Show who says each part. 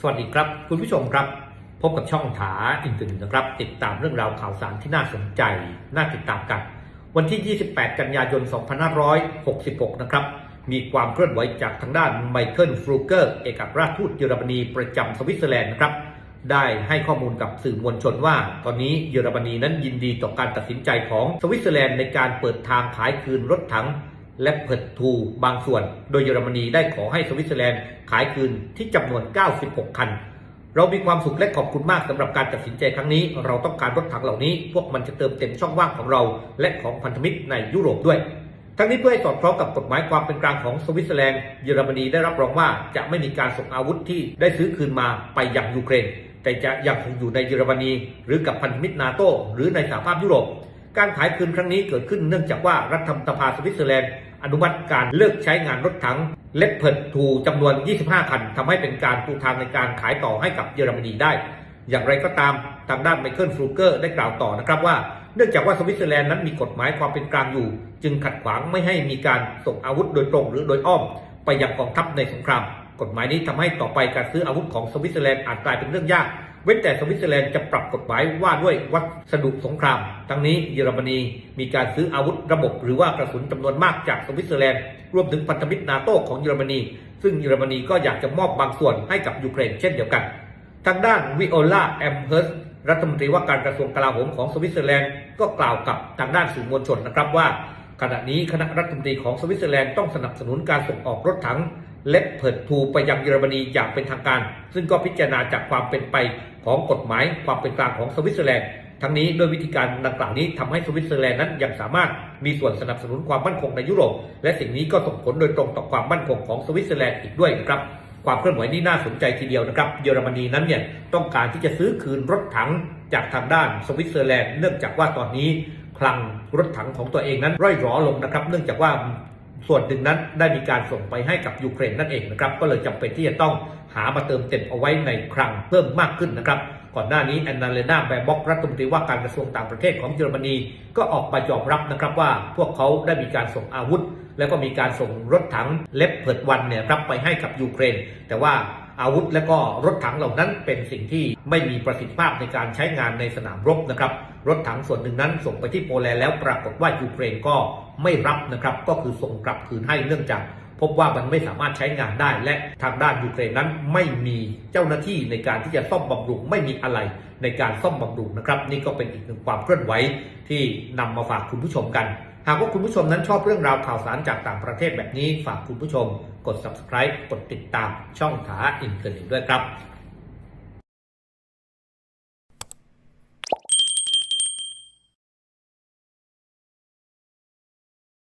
Speaker 1: สวัสดีครับคุณผู้ชมครับ พบกับช่องถาอินทร์เน็ตนะครับ ติดตามเรื่องราวข่าวสารที่น่าสนใจ น่าติดตามกัน วันที่ 28 กันยายน 2566 นะครับ มีความเคลื่อนไหวจากทางด้านไมเคิลฟรูเกอร์ เอกอัครราชทูตเยอรมนีประจำสวิตเซอร์แลนด์นะครับ ได้ให้ข้อมูลกับสื่อมวลชนว่า ตอนนี้เยอรมนีนั้นยินดีต่อการตัดสินใจของสวิตเซอร์แลนด์ในการเปิดทางขายคืนรถถัง และเพิดทูบางส่วน โดยเยอรมนีได้ขอให้สวิตเซอร์แลนด์ขายคืนที่จำนวน 96 คัน เรามีความสุขและขอบคุณมากสำหรับการตัดสินใจครั้งนี้ เราต้องการรถถังเหล่านี้ พวกมันจะเติมเต็มช่องว่างของเรา และของพันธมิตรในยุโรปด้วย ทั้งนี้เพื่อให้สอดคล้องกับกฎหมายความเป็นกลางของสวิตเซอร์แลนด์เยอรมนีได้รับรองว่าจะไม่มีการส่งอาวุธที่ได้ซื้อคืนมาไปยังยูเครน แต่จะยังคงอยู่ในเยอรมนี หรือกับพันธมิตรนาโตหรือในสหภาพยุโรป การขายคืนครั้งนี้เกิดขึ้นเนื่องจากว่ารัฐสภาสวิตเซอร์แลนด์อนุมัติการเลิกใช้งานรถถังเล็บเพิดทูจำนวน 25 คันทำให้เป็นการปูทางในการขายต่อให้กับเยอรมนีได้ อย่างไรก็ตามทางด้านไมเคิลฟลูเกอร์ได้กล่าวต่อนะครับว่าเนื่องจากว่าสวิตเซอร์แลนด์นั้นมีกฎหมายความเป็นกลางอยู่ จึงขัดขวางไม่ให้มีการส่งอาวุธโดยตรงหรือโดยอ้อม ไปยังกองทัพในสงคราม กฎหมายนี้ทำให้ต่อไปการซื้ออาวุธของสวิตเซอร์แลนด์อาจกลายเป็นเรื่องยาก เว้นแต่สวิตเซอร์แลนด์จะปรับกฎหมายว่าด้วยวัสดุสงคราม ทั้งนี้เยอรมนีมีการซื้ออาวุธระบบหรือว่ากระสุนจำนวนมากจากสวิตเซอร์แลนด์รวมถึงพันธมิตรนาโต้ของเยอรมนี ซึ่งเยอรมนีก็อยากจะมอบบางส่วนให้กับยูเครนเช่นเดียวกัน ทางด้านวิโอลาแอมเฮิร์สรัฐมนตรีว่าการกระทรวงกลาโหมของสวิตเซอร์แลนด์ก็กล่าวกับทางด้านสื่อมวลชนนะครับว่า ขณะนี้คณะรัฐมนตรีของสวิตเซอร์แลนด์ต้องสนับสนุนการส่งออกรถถัง เล็บเพิดทูไปยังเยอรมนีอย่างเป็นทางการ ซึ่งก็พิจารณาจากความเป็นไปของกฎหมายความเป็นกลางของสวิตเซอร์แลนด์ทั้งนี้โดยวิธีการดังกล่าวนี้ทำให้สวิตเซอร์แลนด์นั้นยังสามารถมีส่วนสนับสนุนความมั่นคงในยุโรป และสิ่งนี้ก็ส่งผลโดยตรงต่อความมั่นคงของสวิตเซอร์แลนด์อีกด้วยนะครับความเคลื่อนไหวนี้น่าสนใจทีเดียวนะครับ เยอรมนีนั้นเนี่ยต้องการที่จะซื้อคืนรถถังจากทางด้านสวิตเซอร์แลนด์เนื่องจากว่าตอนนี้คลังรถถังของตัวเองนั้นร่อยหรอลงนะครับ เนื่องจากว่า ส่วนหนึ่งนั้นได้มีการส่งไปให้กับยูเครนนั่นเองนะครับก็เลยจำเป็นที่จะต้องหามาเติมเต็มเอาไว้ในคลังเพิ่มมากขึ้นนะครับก่อนหน้านี้แอนนาเลนาแบร์บ็อกรัฐมนตรีว่าการกระทรวงต่างประเทศของเยอรมนีก็ออกมายอมรับนะครับว่าพวกเขาได้มีการส่งอาวุธ แล้วก็มีการส่งรถถังเล็บเพิดวันเนี่ยรับไปให้กับยูเครน แต่ว่าอาวุธและก็รถถังเหล่านั้นเป็นสิ่งที่ไม่มีประสิทธิภาพในการใช้งานในสนามรบนะครับ รถถังส่วนหนึ่งนั้นส่งไปที่โปแลนด์แล้วปรากฏว่ายูเครนก็ ไม่รับนะครับก็คือส่งกลับคืนให้เนื่องจาก พบว่ามันไม่สามารถใช้งานได้ และทางด้านยูเครนนั้นไม่มีเจ้าหน้าที่ในการที่จะซ่อมบำรุงไม่มีอะไรในการซ่อมบำรุงนะครับ นี่ก็เป็นอีกหนึ่งความเคลื่อนไหวที่นำมาฝากคุณผู้ชมกัน หากว่าคุณผู้ชมนั้นชอบเรื่องราวข่าวสารจากต่างประเทศแบบนี้ฝากคุณผู้ชม กด subscribe กดติดตามช่องถาอินเทอร์เน็ตด้วยครับ